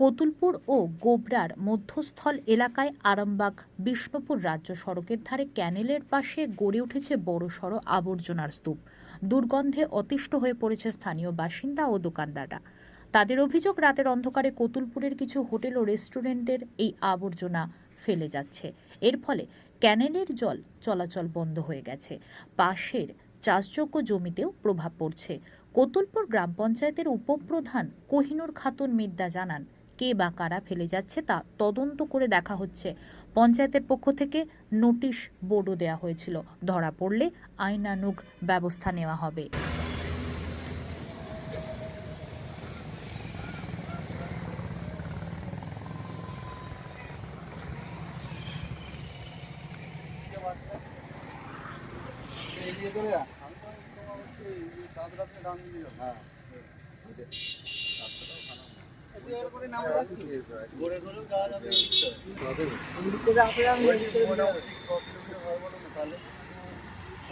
কতুলপুর ও গোবরার মধ্যস্থল এলাকায় আরামবাগ বিষ্ণুপুর রাজ্য সড়কের ধারে ক্যানেলের পাশে গড়ে উঠেছে বড়সড় আবর্জনার স্তূপ। দুর্গন্ধে অতিষ্ঠ হয়ে পড়েছে স্থানীয় বাসিন্দা ও দোকানদাররা। তাদের অভিযোগ, রাতের অন্ধকারে কতুলপুরের কিছু হোটেল ও রেস্টুরেন্টের এই আবর্জনা ফেলে যাচ্ছে। এর ফলে ক্যানেলের জল চলাচল বন্ধ হয়ে গেছে। পাশের চাষযোগ্য জমিতেও প্রভাব পড়ছে। কতুলপুর গ্রাম পঞ্চায়েতের উপপ্রধান কোহিনুর খাতুন মিদ্দা জানান কে বা কারা ফেলে যাচ্ছে তা তদন্ত করে দেখা হচ্ছে। পঞ্চায়েতের পক্ষ থেকে নোটিশ বোর্ডও দেওয়া হয়েছিল। ধরা পড়লে আইনানুগ ব্যবস্থা নেওয়া হবে।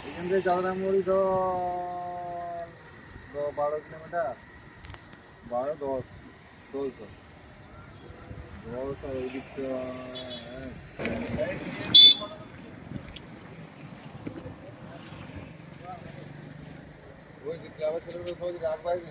এখান থেকে চাঁদরামুড়ি তো বারো কিলোমিটার বারো দশ দশ তো ওই দিকটা। ওই যে ক্লাবের ছেলেগুলো সবাই যে রাগ পাইনি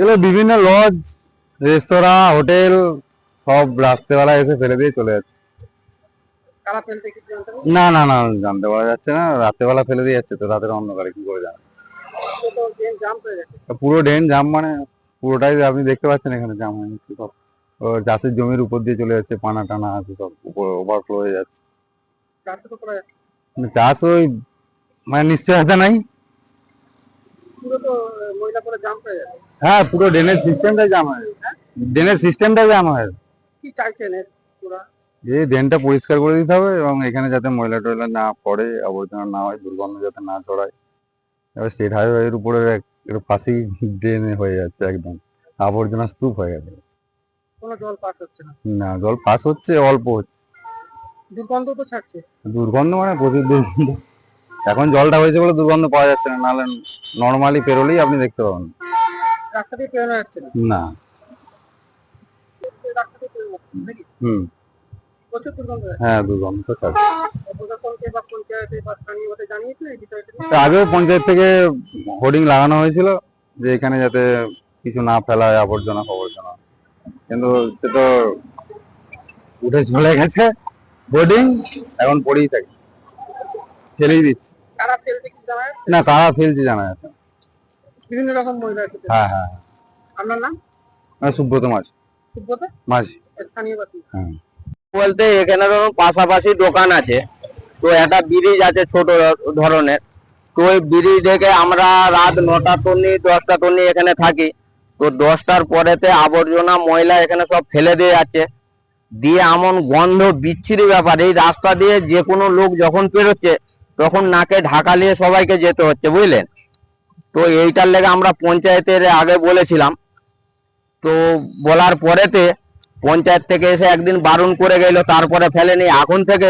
এগুলো বিভিন্ন লজ রেস্তোরাঁ হোটেল সব রাত্রেবেলা এসে ফেলে দিয়ে চলে যাচ্ছে। না না না জানতে পারা যাচ্ছে না। রাত্রেবেলা ফেলে দিয়ে যাচ্ছে তো রাতের অন্ধকারে কি করে জানা পুরো ড্রেন জাম মানে পুরোটাই আপনি দেখতে পাচ্ছেন এখানে জাম হয়ে যাচ্ছে সব। ও চাষের জমির উপর দিয়ে চলে যাচ্ছে পানা টানা আছে সব উপরে ওভারফ্লো হয়ে যাচ্ছে। মানে চাষ ওই মানে নিশ্চয়তা নাই পুরো তো আহ, ময়লা করে জাম হয়ে পুরো ড্রেনের সিস্টেমটাই জাম হয়ে ড্রেনের সিস্টেমটাই জাম হয়ে কি চাইছেন এই ড্রেনটা পরিষ্কার করে দিতে হবে এবং এখানে যাতে ময়লা টয়লা না পড়ে আবর্জনা না হয় দুর্গন্ধ যাতে না ছড়ায়। এবার স্টেট হাইওয়ের উপরে ফাঁসি ড্রেন হয়ে যাচ্ছে একদম। আবর্জনা স্তূপ হয়ে গেছে। জল পাস হচ্ছে না? না জল পাস হচ্ছে অল্প হচ্ছে। দুর্গন্ধ তো ছাড়ছে। দুর্গন্ধ মানে প্রচুর দুর্গন্ধ এখন জলটা হয়েছে বলে দুর্গন্ধ পাওয়া যাচ্ছে না নাহলে নর্মালি পেরোলেই আপনি দেখতে পাবেন। রাস্তা দিয়ে পেরোনো যাচ্ছে না? হুম। হয় হ্যাঁ তো আগেও পঞ্চায়েত থেকে হোর্ডিং লাগানো হয়েছিল যে এখানে যাতে কিছু না ফেলায় আবর্জনা ফবর্জনা। কিন্তু সে তো উঠে চলে গেছে। হোর্ডিং এখন পড়েই থাকে। ফেলেই দিচ্ছে। কারা ফেলতে কি জানা না কারা ফেলছে জানা যাচ্ছে বিভিন্ন রকম ময়লা এসেছে হ্যাঁ হ্যাঁ আপনার নাম? হ্যাঁ সুব্রত মাঝি। স্থানীয় বাসিন্দা হ্যাঁ। বলতে এখানে ধরুন পাশাপাশি দোকান আছে। তো একটা ব্রিজ আছে ছোট ধরনের। তো ওই ব্রিজ থেকে আমরা রাত নটা তন্নি দশটা তন্নি এখানে থাকি। তো দশটার পরেতে আবর্জনা ময়লা এখানে সব ফেলে দিয়ে যাচ্ছে। দিয়ে এমন গন্ধ বিচ্ছিরি ব্যাপার। এই রাস্তা দিয়ে যে কোনো লোক যখন পেরোচ্ছে তখন নাকে ঢাকা নিয়ে সবাইকে যেতে হচ্ছে, বুঝলেন? তো এইটার লেগে আমরা পঞ্চায়েতের আগে বলেছিলাম। তো বলার পরেতে পঞ্চায়েত থেকে এসে একদিন বারণ করে গেল, তারপরে ফেলেনি। এখন থেকে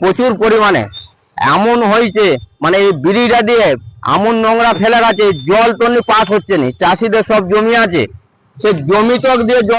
প্রচুর পরিমাণে। এমন হয়েছে মানে এই বিড়িটা দিয়ে এমন নোংরা ফেলে গেছে, জল তো পাস হচ্ছে না। চাষিদের সব জমি আছে। সে জমি তক দিয়ে জল